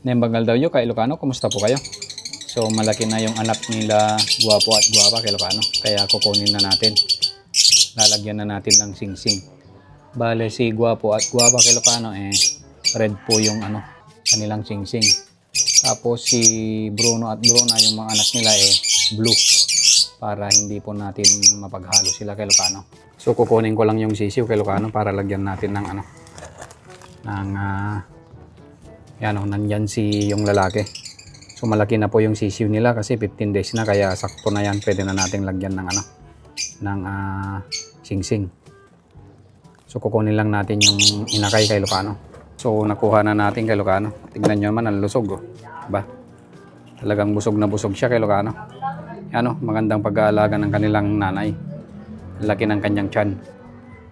Nembangal daw yun, kay Ilocano, kumusta po kayo? So malaki na yung anak nila, guwapo at guwapa kay Ilocano. Kaya kukunin na natin. Lalagyan na natin ng sing-sing. Bale si guwapo at guwapa kay Ilocano eh, red po yung ano, kanilang sing-sing. Tapos si Bruno at Bruna, yung mga anak nila eh, blue. Para hindi po natin mapaghalo sila kay Ilocano. So kukunin ko lang yung sisiw kay Ilocano para lagyan natin ng ano, ng ah, yan o, nandyan si yung lalaki. So malaki na po yung sisiw nila kasi 15 days na kaya sakto na yan. Pwede na nating lagyan ng ano, ng ah, singsing. So kukunin lang natin yung inakay kay Lucano. So nakuha na natin kay Lucano. Tingnan nyo naman ang lusog oh. Ba? Talagang busog na busog siya kay Lucano. Ano, magandang pag-aalaga ng kanilang nanay. Laki ng kanyang tiyan.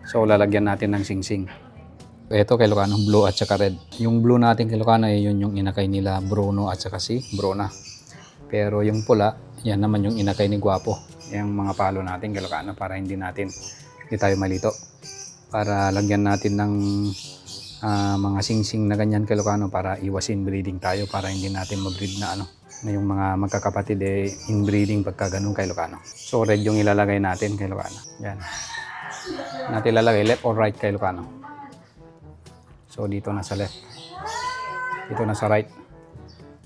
So lalagyan natin ng singsing. Ito kay Lucano, blue at saka red. Yung blue natin kay Lucano, eh, yun yung inakay nila Bruno at saka si Bruna. Pero yung pula, yan naman yung inakay ni Guapo. Yung mga palo natin kay Lucano para hindi natin, hindi tayo malito. Para lagyan natin ng ah, mga singsing na ganyan kay Lucano para iwasin breeding tayo para hindi natin mag-breed na ano na yung mga magkakapatid eh inbreeding pagka ganun kay Lucano. So red yung ilalagay natin kay Lucano. Yan. Natin ilalagay left or right kay Lucano. So dito na sa left. Dito na sa right.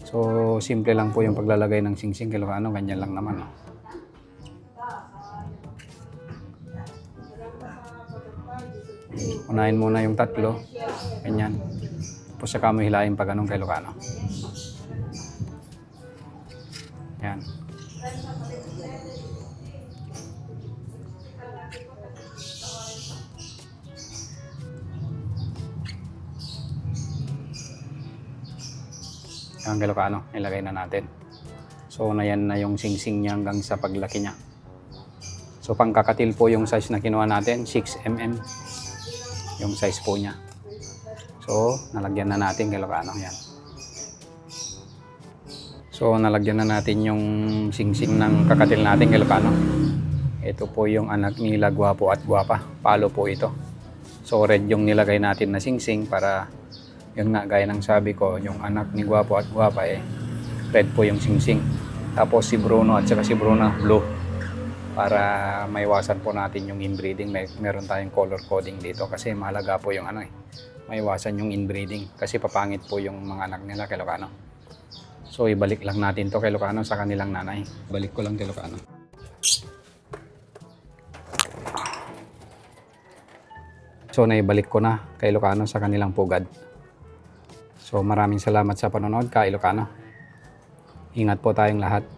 So simple lang po yung paglalagay ng singsing kilo ano, ganyan lang naman. No? Unahin muna yung tatlo. Ganyan. Tapos saka mo hilahin pag anong kilo ano. Yan. Ang kilo ano, ilagay na natin. So na yan na yung singsing niya hanggang sa paglaki niya. So pangkakatil po yung size na kinuha natin, 6 mm. Yung size po niya. So nalagyan na natin kilo ano yan. So nalagyan na natin yung singsing ng kakatil natin kilo ano. Ito po yung anak nila gwapo at gwapa. Palo po ito. So red yung nilagay natin na singsing para yun nga gaya ng sabi ko, yung anak ni Gwapo at Gwapa eh red po yung singsing. Tapos si Bruno at saka si Bruna blue para maiwasan po natin yung inbreeding. May meron tayong color coding dito kasi mahalaga po yung ano eh. Maiwasan yung inbreeding kasi papangit po yung mga anak nila kay Lucano. So ibalik lang natin to kay Lucano sa kanilang nanay. Balik ko lang kay Lucano. So naibalik ko na kay Lucano sa kanilang pugad. So maraming salamat sa panonood ka Ilocano. Ingat po tayong lahat.